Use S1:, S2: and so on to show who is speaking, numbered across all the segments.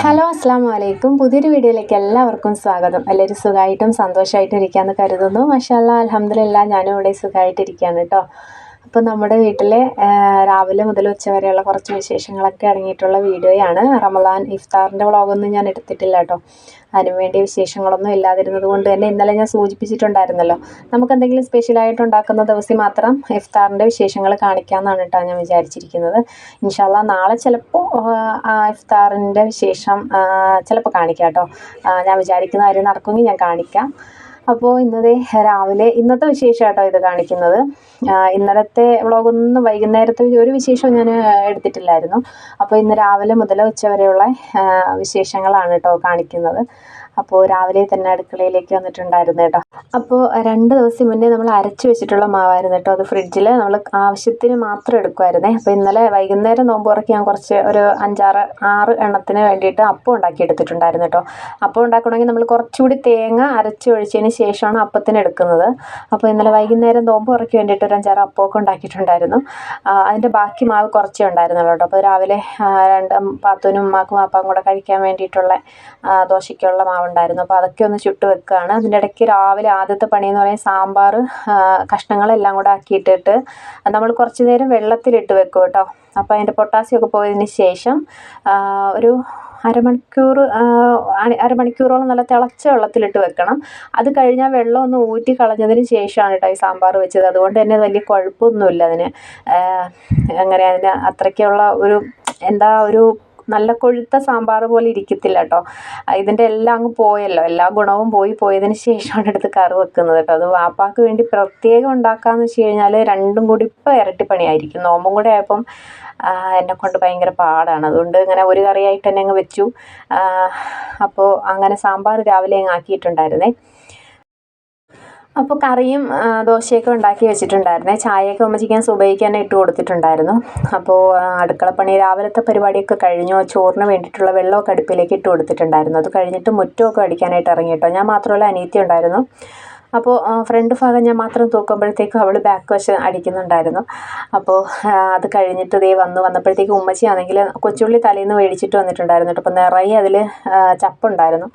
S1: Hello അസ്സാം വലൈക്കും പുതിയൊരു വീഡിയോയിലേക്ക് എല്ലാവർക്കും സ്വാഗതം. എല്ലാവരും സുഖമായിട്ടും സന്തോഷമായിട്ടും ഇരിക്കാമെന്ന് കരുതുന്നു മഷാല്ല അലഹമില്ല ഞാനും ഇവിടെ സുഖമായിട്ടിരിക്കുകയാണ് കേട്ടോ അപ്പോൾ നമ്മുടെ വീട്ടിലെ രാവിലെ മുതൽ ഉച്ച വരെയുള്ള കുറച്ച് വിശേഷങ്ങളൊക്കെ അടങ്ങിയിട്ടുള്ള വീഡിയോയാണ് റമദാൻ ഇഫ്താറിന്റെ വ്ളോഗൊന്നും ഞാൻ എടുത്തിട്ടില്ല കേട്ടോ. അതിനുവേണ്ടി വിശേഷങ്ങളൊന്നും ഇല്ലാതിരുന്നത് കൊണ്ട് തന്നെ ഇന്നലെ ഞാൻ സൂചിപ്പിച്ചിട്ടുണ്ടായിരുന്നല്ലോ. നമുക്ക് എന്തെങ്കിലും സ്പെഷ്യലായിട്ട് ഉണ്ടാക്കുന്ന ദിവസം മാത്രം ഇഫ്താറിന്റെ വിശേഷങ്ങൾ കാണിക്കാമെന്നാണ് കേട്ടോ ഞാൻ വിചാരിച്ചിരിക്കുന്നത്. ഇൻഷാല്ല നാളെ ചിലപ്പോൾ ഇഫ്താറിന്റെ വിശേഷം ചിലപ്പോൾ കാണിക്കാം കേട്ടോ. ഞാൻ വിചാരിക്കുന്ന കാര്യം നടക്കുമെങ്കിൽ ഞാൻ കാണിക്കാം. അപ്പോൾ ഇന്നത്തെ രാവിലെ ഇന്നത്തെ വിശേഷമായിട്ടോ ഇത് കാണിക്കുന്നത്. ഇന്നലത്തെ വ്ളോഗൊന്നും വൈകുന്നേരത്തെ ഒരു വിശേഷവും ഞാൻ എടുത്തിട്ടില്ലായിരുന്നു. അപ്പോൾ ഇന്ന് രാവിലെ മുതൽ ഉച്ചവരെയുള്ള വിശേഷങ്ങളാണ് കേട്ടോ കാണിക്കുന്നത്. അപ്പോൾ രാവിലെ തന്നെ അടുക്കളയിലേക്ക് വന്നിട്ടുണ്ടായിരുന്നു കേട്ടോ. അപ്പോൾ രണ്ട് ദിവസം മുന്നേ നമ്മൾ അരച്ച് വെച്ചിട്ടുള്ള മാവായിരുന്നു കേട്ടോ. അത് ഫ്രിഡ്ജിൽ നമ്മൾ ആവശ്യത്തിന് മാത്രം എടുക്കുമായിരുന്നേ അപ്പോൾ ഇന്നലെ വൈകുന്നേരം നോമ്പ് ഉറക്കി ഞാൻ കുറച്ച് ഒരു അഞ്ചാറ് ആറ് എണ്ണത്തിന് വേണ്ടിയിട്ട് അപ്പം ഉണ്ടാക്കി എടുത്തിട്ടുണ്ടായിരുന്നു കേട്ടോ. അപ്പം ഉണ്ടാക്കണമെങ്കിൽ നമ്മൾ കുറച്ചുകൂടി തേങ്ങ അരച്ച് ഒഴിച്ചതിന് ശേഷമാണ് അപ്പത്തിന് എടുക്കുന്നത്. അപ്പോൾ ഇന്നലെ വൈകുന്നേരം നോമ്പ് ഉറക്കി വേണ്ടിയിട്ട് ഒരു അഞ്ചാറ് അപ്പമൊക്കെ ഉണ്ടാക്കിയിട്ടുണ്ടായിരുന്നു. അതിന്റെ ബാക്കി മാവ് കുറച്ചേ ഉണ്ടായിരുന്നുള്ളൂ കേട്ടോ. അപ്പോൾ രാവിലെ രണ്ട് പാത്തൂനും ഉമ്മാക്കും അപ്പാവും കൂടെ കഴിക്കാൻ വേണ്ടിയിട്ടുള്ള ദോശയ്ക്കുള്ള മാവ് ഉണ്ടായിരുന്നു. അപ്പോൾ അതൊക്കെ ഒന്ന് ചുട്ട് വെക്കുകയാണ് അതിന്റെ ഇടയ്ക്ക് രാവിലെ ആദ്യത്തെ എന്ന് പറയുന്നത് സാമ്പാർ കഷ്ണങ്ങളെല്ലാം കൂടെ ആക്കിയിട്ടിട്ട് നമ്മൾ കുറച്ച് നേരം വെള്ളത്തിലിട്ട് വെക്കും കേട്ടോ. അപ്പോൾ അതിന്റെ പൊട്ടാസ്യം ഒക്കെ പോയതിന് ശേഷം ഒരു അരമണിക്കൂർ അരമണിക്കൂറോളം നല്ല തിളച്ച വെള്ളത്തിലിട്ട് വെക്കണം. അത് കഴിഞ്ഞാൽ വെള്ളം ഒന്ന് ഊറ്റി കളഞ്ഞതിന് ശേഷമാണ് കേട്ടോ ഈ സാമ്പാർ വെച്ചത്. അതുകൊണ്ട് തന്നെ വലിയ കുഴപ്പമൊന്നുമില്ല അതിന്. അങ്ങനെ അതിന് അത്രയ്ക്കുള്ള ഒരു എന്താ ഒരു നല്ല കൊഴുത്ത സാമ്പാർ പോലെ ഇരിക്കത്തില്ല കേട്ടോ. ഇതിന്റെ എല്ലാം അങ്ങ് പോയല്ലോ. എല്ലാ ഗുണവും പോയി പോയതിന് ശേഷമാണ് എടുത്ത് കറി വെക്കുന്നത് കേട്ടോ. അത് വാപ്പാക്ക് വേണ്ടി പ്രത്യേകം ഉണ്ടാക്കാമെന്ന് വെച്ച് കഴിഞ്ഞാൽ രണ്ടും കൂടി ഇപ്പോൾ ഇരട്ടിപ്പണിയായിരിക്കും നോമ്പും കൂടെ ആയപ്പം എന്നെ കൊണ്ട് ഭയങ്കര പാടാണ്. അതുകൊണ്ട് ഇങ്ങനെ ഒരു കറിയായിട്ട് തന്നെ അങ്ങ് വെച്ചു. അപ്പോൾ അങ്ങനെ സാമ്പാർ രാവിലെ അങ്ങ് ആക്കിയിട്ടുണ്ടായിരുന്നേ. അപ്പോൾ കറിയും ദോശയൊക്കെ ഉണ്ടാക്കി വെച്ചിട്ടുണ്ടായിരുന്നേ. ചായയൊക്കെ ഉമ്മച്ചിക്ക് ഞാൻ തന്നെ ഇട്ട് കൊടുത്തിട്ടുണ്ടായിരുന്നു. അപ്പോൾ അടുക്കളപ്പണി രാവിലത്തെ പരിപാടിയൊക്കെ കഴിഞ്ഞു. ചോറിന് വേണ്ടിയിട്ടുള്ള വെള്ളമൊക്കെ അടുപ്പിലേക്ക് ഇട്ട് കൊടുത്തിട്ടുണ്ടായിരുന്നു. അത് കഴിഞ്ഞിട്ട് മുറ്റമൊക്കെ അടിക്കാനായിട്ട് ഇറങ്ങി കേട്ടോ. ഞാൻ മാത്രമല്ല അനിയത്തി ഉണ്ടായിരുന്നു. അപ്പോൾ ഫ്രണ്ട് ഭാഗം ഞാൻ മാത്രം തൂക്കുമ്പോഴത്തേക്കും അവൾ ബാക്ക് വശം അടിക്കുന്നുണ്ടായിരുന്നു. അപ്പോൾ അത് കഴിഞ്ഞിട്ട് ദേ വന്നു. വന്നപ്പോഴത്തേക്കും ഉമ്മച്ചിയാണെങ്കിൽ കൊച്ചുള്ളി തലേന്ന് മേടിച്ചിട്ട് വന്നിട്ടുണ്ടായിരുന്നു കേട്ടോ. അപ്പോൾ നിറയെ അതിൽ ചപ്പുണ്ടായിരുന്നു.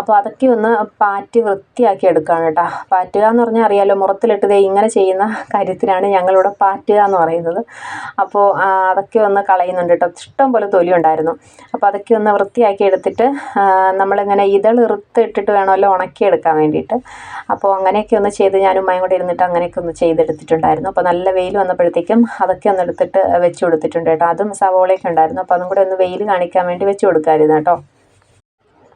S1: അപ്പോൾ അതൊക്കെ ഒന്ന് പാറ്റി വൃത്തിയാക്കി എടുക്കുകയാണ് കേട്ടോ. പാറ്റുക എന്ന് പറഞ്ഞാൽ അറിയാമല്ലോ മുറത്തിലിട്ട് ദേ ഇങ്ങനെ ചെയ്യുന്ന കാര്യത്തിനാണ് ഞങ്ങളിവിടെ പാറ്റുക എന്ന് പറയുന്നത്. അപ്പോൾ അതൊക്കെ ഒന്ന് കളയുന്നുണ്ട് കേട്ടോ. ഇഷ്ടം പോലെ തൊലി ഉണ്ടായിരുന്നു. അപ്പോൾ അതൊക്കെ ഒന്ന് വൃത്തിയാക്കി എടുത്തിട്ട് നമ്മളിങ്ങനെ ഇതൾ ഇറുത്തിട്ടിട്ട് വേണമല്ലോ ഉണക്കിയെടുക്കാൻ വേണ്ടിയിട്ട്. അപ്പോൾ അങ്ങനെയൊക്കെ ഒന്ന് ചെയ്ത് ഞാൻ ഉമ്മയും കൂടെ ഇരുന്നിട്ട് അങ്ങനെയൊക്കെ ഒന്ന് ചെയ്തെടുത്തിട്ടുണ്ടായിരുന്നു. അപ്പോൾ നല്ല വെയിൽ വന്നപ്പോഴത്തേക്കും അതൊക്കെ ഒന്ന് എടുത്തിട്ട് വെച്ച് കൊടുത്തിട്ടുണ്ട് കേട്ടോ. അതും സവോളയൊക്കെ ഉണ്ടായിരുന്നു. അപ്പോൾ അതും കൂടെ ഒന്ന് വെയിൽ കാണിക്കാൻ വേണ്ടി വെച്ച് കൊടുക്കാമായിരുന്നു കേട്ടോ.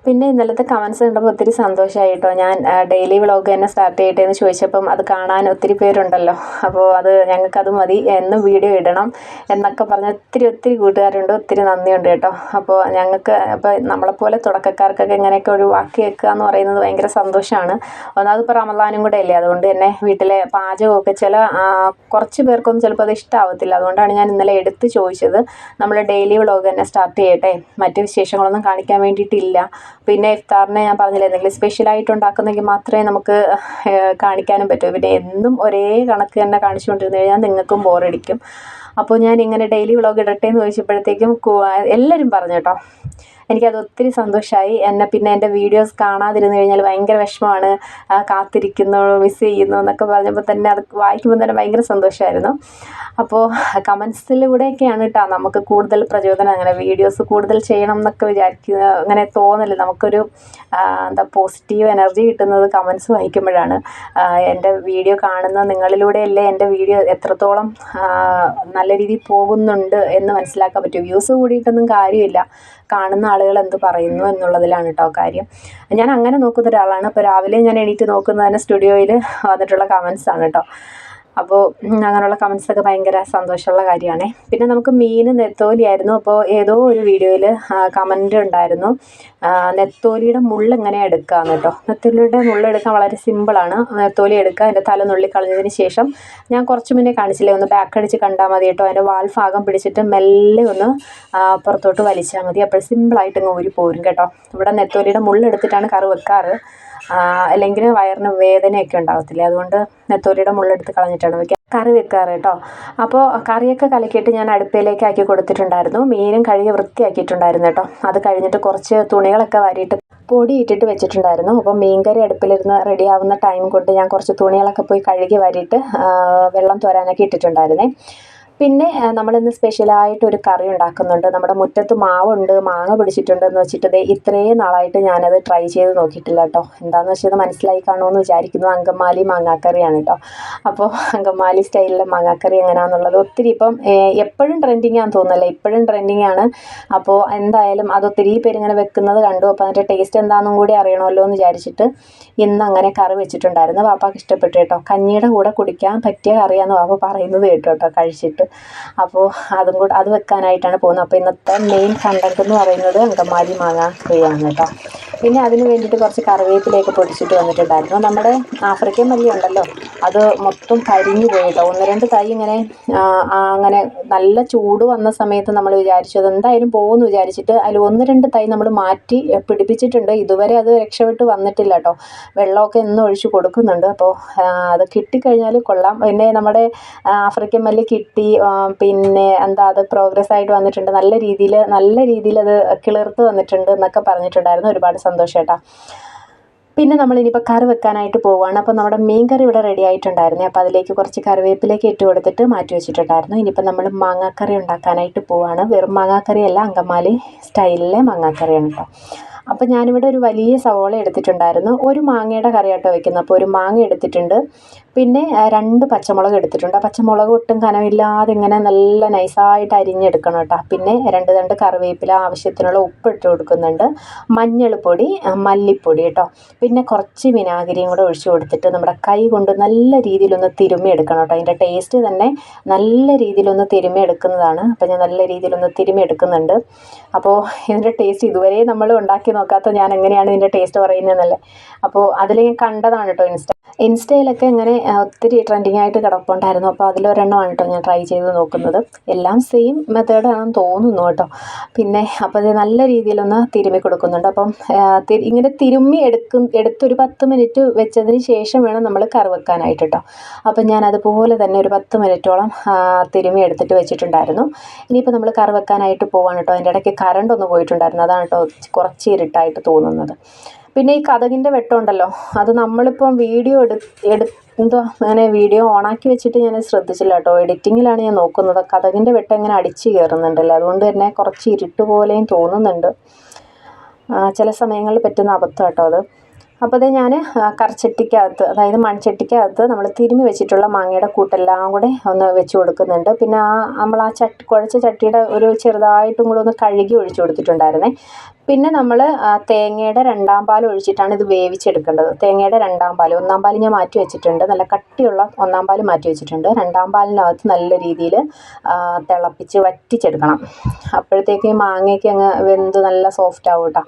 S1: പിന്നെ ഇന്നലത്തെ കമൻസ് കണ്ടപ്പോൾ ഒത്തിരി സന്തോഷമായി കേട്ടോ ഞാൻ ഡെയിലി വ്ളോഗ് തന്നെ സ്റ്റാർട്ട് ചെയ്യട്ടെ എന്ന് ചോദിച്ചപ്പം അത് കാണാൻ ഒത്തിരി പേരുണ്ടല്ലോ. അപ്പോൾ അത് ഞങ്ങൾക്കത് മതി. എന്നും വീഡിയോ ഇടണം എന്നൊക്കെ പറഞ്ഞ് ഒത്തിരി ഒത്തിരി കൂട്ടുകാരുണ്ട്. ഒത്തിരി നന്ദിയുണ്ട് കേട്ടോ അപ്പോൾ ഞങ്ങൾക്ക് അപ്പോൾ നമ്മളെപ്പോലെ തുടക്കക്കാർക്കൊക്കെ ഇങ്ങനെയൊക്കെ ഒരു വാക്ക് വെക്കുക എന്ന് പറയുന്നത് ഭയങ്കര സന്തോഷമാണ് ഒന്നാമത് ഇപ്പോൾ റമദാനും കൂടെ അല്ലേ? അതുകൊണ്ട് തന്നെ വീട്ടിലെ പാചകമൊക്കെ ചില കുറച്ച് പേർക്കൊന്നും ചിലപ്പോൾ അത് ഇഷ്ടമാവത്തില്ല അതുകൊണ്ടാണ് ഞാൻ ഇന്നലെ എടുത്ത് ചോദിച്ചത്. നമ്മൾ ഡെയിലി വ്ളോഗ് തന്നെ സ്റ്റാർട്ട് ചെയ്യട്ടെ. മറ്റ് വിശേഷങ്ങളൊന്നും കാണിക്കാൻ വേണ്ടിയിട്ടില്ല. പിന്നെ ഇഫ്താറിനെ ഞാൻ പറഞ്ഞില്ല എന്തെങ്കിലും സ്പെഷ്യലായിട്ട് ഉണ്ടാക്കുന്നെങ്കിൽ മാത്രമേ നമുക്ക് കാണിക്കാനും പറ്റൂ. പിന്നെ എന്നും ഒരേ കണക്ക് തന്നെ കാണിച്ചുകൊണ്ടിരുന്നു കഴിഞ്ഞാൽ നിങ്ങൾക്കും ബോറടിക്കും അപ്പോൾ ഞാൻ ഇങ്ങനെ ഡെയിലി വ്ളോഗ് ഇടട്ടെ എന്ന് ചോദിച്ചപ്പോഴത്തേക്കും എല്ലാവരും പറഞ്ഞു കേട്ടോ. എനിക്കത് ഒത്തിരി സന്തോഷമായി എന്നെ പിന്നെ എന്റെ വീഡിയോസ് കാണാതിരുന്നു കഴിഞ്ഞാൽ ഭയങ്കര വിഷമമാണ്. കാത്തിരിക്കുന്നു മിസ് ചെയ്യുന്നു എന്നൊക്കെ പറഞ്ഞപ്പോൾ തന്നെ അത് വായിക്കുമ്പോൾ തന്നെ ഭയങ്കര സന്തോഷമായിരുന്നു അപ്പോൾ കമൻസിലൂടെയൊക്കെയാണ് കേട്ടോ നമുക്ക് കൂടുതൽ പ്രചോദനം അങ്ങനെ വീഡിയോസ് കൂടുതൽ ചെയ്യണം എന്നൊക്കെ വിചാരിക്കുക അങ്ങനെ തോന്നൽ. നമുക്കൊരു എന്താ പോസിറ്റീവ് എനർജി കിട്ടുന്നത് കമൻസ് വായിക്കുമ്പോഴാണ്. എന്റെ വീഡിയോ കാണുന്ന നിങ്ങളിലൂടെയല്ലേ എന്റെ വീഡിയോ എത്രത്തോളം നല്ല രീതിയിൽ പോകുന്നുണ്ട് എന്ന് മനസ്സിലാക്കാൻ പറ്റും. വ്യൂസ് കൂടിയിട്ടൊന്നും കാര്യമില്ല. കാണുന്ന ആളുകൾ എന്ത് പറയുന്നു എന്നുള്ളതിലാണ് കേട്ടോ കാര്യം. ഞാൻ അങ്ങനെ നോക്കുന്ന ഒരാളാണ്. അപ്പോൾ രാവിലെ ഞാൻ എണീറ്റ് നോക്കുന്നത് തന്നെ സ്റ്റുഡിയോയിൽ വന്നിട്ടുള്ള കമൻസ് ആണ് കേട്ടോ അപ്പോൾ അങ്ങനെയുള്ള കമൻസൊക്കെ ഭയങ്കര സന്തോഷമുള്ള കാര്യമാണ്. പിന്നെ നമുക്ക് മീൻ നെത്തോലിയായിരുന്നു. അപ്പോൾ ഏതോ ഒരു വീഡിയോയിൽ കമന്റ് ഉണ്ടായിരുന്നു. നെത്തോലിയുടെ മുള്ള എങ്ങനെ എടുക്കാമെന്ന് കേട്ടോ. നെത്തോലിയുടെ മുള്ള എടുക്കാൻ വളരെ സിമ്പിളാണ് നെത്തോലി എടുക്കുക അതിന്റെ തല നുള്ളി കളഞ്ഞതിന് ശേഷം ഞാൻ കുറച്ച് മുന്നേ കാണിച്ചില്ലേ ഒന്ന് ബാക്ക് അടിച്ച് കണ്ടാൽ മതി കേട്ടോ. അതിന്റെ വാൽ ഭാഗം പിടിച്ചിട്ട് മെല്ലെ ഒന്ന് പുറത്തോട്ട് വലിച്ചാൽ മതി. അപ്പോൾ സിമ്പിളായിട്ട് ഇങ്ങ് ഊരി പോരും കേട്ടോ. ഇവിടെ നെത്തോലിയുടെ മുള്ള എടുത്തിട്ടാണ് കറി വെക്കാറ്. അല്ലെങ്കിൽ വയറിന് വേദനയൊക്കെ ഉണ്ടാകത്തില്ലേ അതുകൊണ്ട് നെത്തോലിയുടെ മുള്ളെടുത്ത് കളഞ്ഞിട്ടാണ് വെക്കുക കറി വെക്കാറ് കേട്ടോ. അപ്പോൾ കറിയൊക്കെ കലക്കിയിട്ട് ഞാൻ അടുപ്പിലേക്ക് ആക്കി കൊടുത്തിട്ടുണ്ടായിരുന്നു. മീനും കഴുകി വൃത്തിയാക്കിയിട്ടുണ്ടായിരുന്നു കേട്ടോ. അത് കഴിഞ്ഞിട്ട് കുറച്ച് തുണികളൊക്കെ വാരിയിട്ട് പൊടി ഇട്ടിട്ട് വെച്ചിട്ടുണ്ടായിരുന്നു. അപ്പോൾ മീൻകറി അടുപ്പിലിരുന്ന് റെഡി ആവുന്ന ടൈം കൊണ്ട് ഞാൻ കുറച്ച് തുണികളൊക്കെ പോയി കഴുകി വാരിയിട്ട് വെള്ളം തോരാനൊക്കെ ഇട്ടിട്ടുണ്ടായിരുന്നേ. പിന്നെ നമ്മളിന്ന് സ്പെഷ്യലായിട്ട് ഒരു കറി ഉണ്ടാക്കുന്നുണ്ട്. നമ്മുടെ മുറ്റത്ത് മാവുണ്ട് മാങ്ങ പിടിച്ചിട്ടുണ്ട് എന്ന് വെച്ചിട്ട് ഇത്രയും നാളായിട്ട് ഞാനത് ട്രൈ ചെയ്ത് നോക്കിയിട്ടില്ല കേട്ടോ എന്താണെന്ന് വെച്ചാൽ മനസ്സിലായി കാണുമെന്ന് വിചാരിക്കുന്നു അങ്കമാലി മാങ്ങാക്കറിയാണ് കേട്ടോ അപ്പോൾ അങ്കമാലി സ്റ്റൈലിലെ മാങ്ങാക്കറി എങ്ങനെയാണെന്നുള്ളത് ഒത്തിരി ഇപ്പം എപ്പോഴും ട്രെൻഡിങ് ആണെന്ന് തോന്നുന്നില്ല. ഇപ്പോഴും ട്രെൻഡിങ് ആണ്. അപ്പോൾ എന്തായാലും അത് ഒത്തിരി പേര് ഇങ്ങനെ വെക്കുന്നത് കണ്ടു. അപ്പോൾ അതിന്റെ ടേസ്റ്റ് എന്താണെന്നും കൂടി അറിയണമല്ലോ എന്ന് വിചാരിച്ചിട്ട് ഇന്ന് അങ്ങനെ കറി വെച്ചിട്ടുണ്ടായിരുന്നു. പാപ്പാക്ക് ഇഷ്ടപ്പെട്ടു കേട്ടോ. കഞ്ഞിയുടെ കൂടെ കുടിക്കാൻ പറ്റിയ കറിയാന്ന് പാപ്പ പറയുന്നത് കേട്ടോ കേട്ടോ കഴിച്ചിട്ട്. അപ്പോൾ അതും കൂടെ അത് വെക്കാനായിട്ടാണ് പോകുന്നത്. അപ്പോൾ ഇന്നത്തെ മെയിൻ കണ്ടന്റ് എന്ന് പറയുന്നത് അങ്കമാലി മാങ്ങ കറിയാണ് കേട്ടോ. പിന്നെ അതിന് വേണ്ടിയിട്ട് കുറച്ച് കറിവേപ്പിലയൊക്കെ പൊടിച്ചിട്ട് വന്നിട്ടുണ്ടായിരുന്നു. നമ്മുടെ ആഫ്രിക്കൻ മല്ലി ഉണ്ടല്ലോ അത് മൊത്തം കരിഞ്ഞു പോയിട്ടോ? ഒന്ന് രണ്ട് തൈ ഇങ്ങനെ അങ്ങനെ നല്ല ചൂട് വന്ന സമയത്ത് നമ്മൾ വിചാരിച്ചു എന്തായാലും പോകുമെന്ന് വിചാരിച്ചിട്ട് അതിൽ ഒന്ന് രണ്ട് തൈ നമ്മൾ മാറ്റി പിടിപ്പിച്ചിട്ടുണ്ട്. ഇതുവരെ അത് രക്ഷപ്പെട്ട് വന്നിട്ടില്ല കേട്ടോ. വെള്ളമൊക്കെ എന്നും ഒഴിച്ച് കൊടുക്കുന്നുണ്ട്. അപ്പോൾ അത് കിട്ടിക്കഴിഞ്ഞാൽ കൊള്ളാം. പിന്നെ നമ്മുടെ ആഫ്രിക്കൻ മല്ലി കിട്ടി പിന്നെ എന്താ അത് പ്രോഗ്രസ് ആയിട്ട് വന്നിട്ടുണ്ട്. നല്ല രീതിയിൽ നല്ല രീതിയിൽ അത് കിളിർത്ത് വന്നിട്ടുണ്ട് എന്നൊക്കെ പറഞ്ഞിട്ടുണ്ടായിരുന്നു. ഒരുപാട് സന്തോഷം കേട്ടോ പിന്നെ നമ്മൾ ഇനിയിപ്പോൾ കറി വെക്കാനായിട്ട് പോവുകയാണ് അപ്പോൾ നമ്മുടെ മീൻ കറി ഇവിടെ റെഡി ആയിട്ടുണ്ടായിരുന്നു. അപ്പോൾ അതിലേക്ക് കുറച്ച് കറിവേപ്പിലേക്ക് ഇട്ട് കൊടുത്തിട്ട് മാറ്റി വെച്ചിട്ടുണ്ടായിരുന്നു. ഇനിയിപ്പോൾ നമ്മൾ മാങ്ങാക്കറി ഉണ്ടാക്കാനായിട്ട് പോവുകയാണ് വെറും മാങ്ങാക്കറിയല്ല അങ്കമാലി സ്റ്റൈലിലെ മാങ്ങാക്കറിയാണ് കേട്ടോ അപ്പോൾ ഞാനിവിടെ ഒരു വലിയ സവോള എടുത്തിട്ടുണ്ടായിരുന്നു. ഒരു മാങ്ങയുടെ കറിയാട്ടോ വെക്കുന്നത്. അപ്പോൾ ഒരു മാങ്ങ എടുത്തിട്ടുണ്ട്. പിന്നെ രണ്ട് പച്ചമുളക് എടുത്തിട്ടുണ്ട്. ആ പച്ചമുളക് ഒട്ടും കനമില്ലാതെ ഇങ്ങനെ നല്ല നൈസായിട്ട് അരിഞ്ഞെടുക്കണം കേട്ടോ. പിന്നെ രണ്ട് രണ്ട് കറിവേപ്പില ആവശ്യത്തിനുള്ള ഉപ്പ് ഇട്ട് കൊടുക്കുന്നുണ്ട്. മഞ്ഞൾപ്പൊടി മല്ലിപ്പൊടി കേട്ടോ. പിന്നെ കുറച്ച് വിനാഗിരിയും കൂടെ ഒഴിച്ച് കൊടുത്തിട്ട് നമ്മുടെ കൈ കൊണ്ട് നല്ല രീതിയിലൊന്ന് തിരുമ്മി എടുക്കണം കേട്ടോ. അതിന്റെ ടേസ്റ്റ് തന്നെ നല്ല രീതിയിലൊന്ന് തിരുമ്മി എടുക്കുന്നതാണ്. അപ്പോൾ ഞാൻ നല്ല രീതിയിലൊന്ന് തിരുമ്മി എടുക്കുന്നുണ്ട്. അപ്പോൾ ഇതിന്റെ ടേസ്റ്റ് ഇതുവരെ നമ്മൾ ഉണ്ടാക്കി നോക്കാത്ത ഞാൻ എങ്ങനെയാണ് ഇതിന്റെ ടേസ്റ്റ് പറയുന്നതെന്നല്ലേ. അപ്പോൾ അതിൽ ഞാൻ കണ്ടതാണ് കേട്ടോ ഇൻസ്റ്റ ഇൻസ്റ്റയിലൊക്കെ ഇങ്ങനെ ഒത്തിരി ട്രെൻഡിങ് ആയിട്ട് കിടപ്പുണ്ടായിരുന്നു അപ്പോൾ അതിലൊരെണ്ണമാണ് കേട്ടോ ഞാൻ ട്രൈ ചെയ്ത് നോക്കുന്നത്. എല്ലാം സെയിം മെത്തേഡാണെന്ന് തോന്നുന്നു കേട്ടോ. പിന്നെ അപ്പോൾ ഇത് നല്ല രീതിയിലൊന്ന് തിരുമ്മി കൊടുക്കുന്നുണ്ട്. അപ്പം ഇങ്ങനെ തിരുമ്മി എടുക്കും എടുത്തൊരു പത്ത് മിനിറ്റ് വെച്ചതിന് ശേഷം വേണം നമ്മൾ കറി വെക്കാനായിട്ട് കേട്ടോ അപ്പം ഞാൻ അതുപോലെ തന്നെ ഒരു പത്ത് മിനിറ്റോളം തിരുമ്മി എടുത്തിട്ട് വെച്ചിട്ടുണ്ടായിരുന്നു. ഇനിയിപ്പോൾ നമ്മൾ കറി വെക്കാനായിട്ട് പോവാണ് കേട്ടോ അതിന്റെ ഇടയ്ക്ക് കറണ്ട് ഒന്ന് പോയിട്ടുണ്ടായിരുന്നു. അതാണ് കേട്ടോ കുറച്ച് ഇരുട്ടായിട്ട് തോന്നുന്നത്. പിന്നെ ഈ കഥകിന്റെ വെട്ടമുണ്ടല്ലോ അത് നമ്മളിപ്പം വീഡിയോ എടു എടു എന്തോ അങ്ങനെ വീഡിയോ ഓണാക്കി വെച്ചിട്ട് ഞാൻ ശ്രദ്ധിച്ചില്ല കേട്ടോ. എഡിറ്റിങ്ങിലാണ് ഞാൻ നോക്കുന്നത്. കഥകിന്റെ വെട്ടം ഇങ്ങനെ അടിച്ച് കയറുന്നുണ്ടല്ലോ. അതുകൊണ്ട് തന്നെ കുറച്ച് ഇരുട്ട് പോലെയും തോന്നുന്നുണ്ട്. ചില സമയങ്ങളിൽ പറ്റുന്ന അബദ്ധം കേട്ടോ അത്. അപ്പോൾ അത് ഞാൻ കറച്ചട്ടിക്കകത്ത് അതായത് മൺചട്ടിക്കകത്ത് നമ്മൾ തിരുമ്മി വെച്ചിട്ടുള്ള മാങ്ങയുടെ കൂട്ടെല്ലാം കൂടെ ഒന്ന് വെച്ച് കൊടുക്കുന്നുണ്ട്. പിന്നെ ആ നമ്മൾ ആ ചട്ടി കുഴച്ച ചട്ടിയുടെ ഒരു ചെറുതായിട്ടും കൂടെ ഒന്ന് കഴുകി ഒഴിച്ചു കൊടുത്തിട്ടുണ്ടായിരുന്നേ. പിന്നെ നമ്മൾ തേങ്ങയുടെ രണ്ടാം പാൽ ഒഴിച്ചിട്ടാണ് ഇത് വേവിച്ചെടുക്കേണ്ടത്. തേങ്ങയുടെ രണ്ടാം പാൽ ഒന്നാം പാൽ ഞാൻ മാറ്റി വെച്ചിട്ടുണ്ട്. നല്ല കട്ടിയുള്ള ഒന്നാം പാൽ മാറ്റി വെച്ചിട്ടുണ്ട്. രണ്ടാം പാലിനകത്ത് നല്ല രീതിയിൽ തിളപ്പിച്ച് വറ്റിച്ചെടുക്കണം. അപ്പോഴത്തേക്ക് മാങ്ങയ്ക്ക് അങ്ങ് വെന്ത് നല്ല സോഫ്റ്റ് ആവും കേട്ടോ.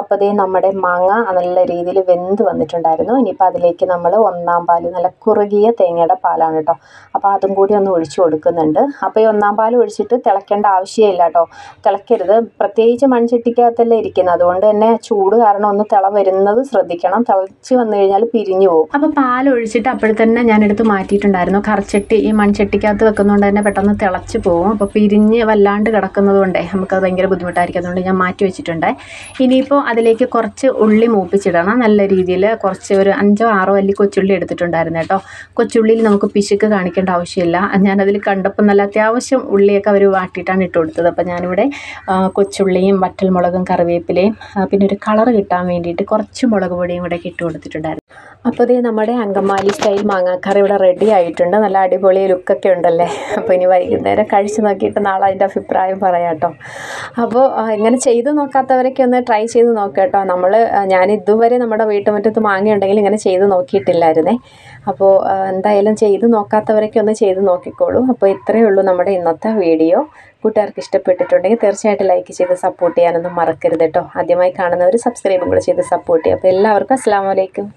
S1: അപ്പോൾ ഇതേ നമ്മുടെ മാങ്ങ നല്ല രീതിയിൽ വെന്ത് വന്നിട്ടുണ്ടായിരുന്നു. ഇനിയിപ്പോൾ അതിലേക്ക് നമ്മൾ ഒന്നാം പാൽ നല്ല കുറുകിയ തേങ്ങയുടെ പാലാണ് കേട്ടോ അപ്പോൾ അതും കൂടി ഒന്ന് ഒഴിച്ചു കൊടുക്കുന്നുണ്ട്. അപ്പോൾ ഈ ഒന്നാം പാൽ ഒഴിച്ചിട്ട് തിളയ്ക്കേണ്ട ആവശ്യമില്ല കേട്ടോ തിളയ്ക്കരുത് പ്രത്യേകിച്ച് മൺചട്ടിക്കകത്തല്ലേ ഇരിക്കുന്നത് അതുകൊണ്ട് തന്നെ ചൂട് കാരണം ഒന്ന് തിള വരുന്നത് ശ്രദ്ധിക്കണം. തിളച്ച് വന്നു കഴിഞ്ഞാൽ പിരിഞ്ഞു പോകും. അപ്പോൾ പാൽ ഒഴിച്ചിട്ട് അപ്പോഴത്തന്നെ ഞാനെടുത്ത് മാറ്റിയിട്ടുണ്ടായിരുന്നു. കറച്ചട്ടി ഈ മൺചട്ടിക്കകത്ത് വെക്കുന്നതുകൊണ്ട് തന്നെ പെട്ടെന്ന് തിളച്ച് പോകും. അപ്പോൾ പിരിഞ്ഞ് വല്ലാണ്ട് കിടക്കുന്നത് നമുക്ക് നമുക്കത് ഭയങ്കര ബുദ്ധിമുട്ടായിരിക്കും. അതുകൊണ്ട് ഞാൻ മാറ്റി വെച്ചിട്ടുണ്ട്. ഇനിയിപ്പോൾ അതിലേക്ക് കുറച്ച് ഉള്ളി മൂപ്പിച്ചിടണം. നല്ല രീതിയിൽ കുറച്ച് ഒരു അഞ്ചോ ആറോ അല്ലി കൊച്ചുള്ളി എടുത്തിട്ടുണ്ടായിരുന്നു കേട്ടോ. കൊച്ചുള്ളിയിൽ നമുക്ക് പിശുക്ക് കാണിക്കേണ്ട ആവശ്യമില്ല. ഞാനതിൽ കണ്ടപ്പോൾ നല്ല അത്യാവശ്യം ഉള്ളിയൊക്കെ അവർ വാട്ടിയിട്ടാണ് ഇട്ട് കൊടുത്തത്. അപ്പോൾ ഞാനിവിടെ കൊച്ചുള്ളിയും വറ്റൽമുളകും കറിവേപ്പിലയും പിന്നെ ഒരു കളർ കിട്ടാൻ വേണ്ടിയിട്ട് കുറച്ച് മുളക് പൊടിയും കൂടെ ഇട്ട് കൊടുത്തിട്ടുണ്ടായിരുന്നു. അപ്പോൾ ഇതേ നമ്മുടെ അങ്കമാലി സ്റ്റൈൽ മാങ്ങാക്കറി ഇവിടെ റെഡി ആയിട്ടുണ്ട്. നല്ല അടിപൊളി ലുക്കൊക്കെ ഉണ്ടല്ലേ? അപ്പോൾ ഇനി വൈകുന്നേരം കഴിച്ച് നോക്കിയിട്ട് നാളെ അതിന്റെ അഭിപ്രായം പറയാം കേട്ടോ. അപ്പോൾ ഇങ്ങനെ ചെയ്ത് നോക്കാത്തവരൊക്കെ ഒന്ന് ട്രൈ ചെയ്ത് നോക്കാം കേട്ടോ നമ്മൾ ഞാൻ ഇതുവരെ നമ്മുടെ വീട്ടുമുറ്റത്ത് മാങ്ങയുണ്ടെങ്കിൽ ഇങ്ങനെ ചെയ്ത് നോക്കിയിട്ടില്ലായിരുന്നേ. അപ്പോൾ എന്തായാലും ചെയ്ത് നോക്കാത്തവരൊക്കെ ഒന്ന് ചെയ്ത് നോക്കിക്കോളൂ. അപ്പോൾ ഇത്രയേ ഉള്ളൂ നമ്മുടെ ഇന്നത്തെ വീഡിയോ. കൂട്ടുകാർക്ക് ഇഷ്ടപ്പെട്ടിട്ടുണ്ടെങ്കിൽ തീർച്ചയായിട്ടും ലൈക്ക് ചെയ്ത് സപ്പോർട്ട് ചെയ്യാനൊന്നും മറക്കരുത് കേട്ടോ. ആദ്യമായി കാണുന്നവർ സബ്സ്ക്രൈബും കൂടെ ചെയ്ത് സപ്പോർട്ട് ചെയ്യുക. അപ്പോൾ എല്ലാവർക്കും അസ്സാം വലൈക്കും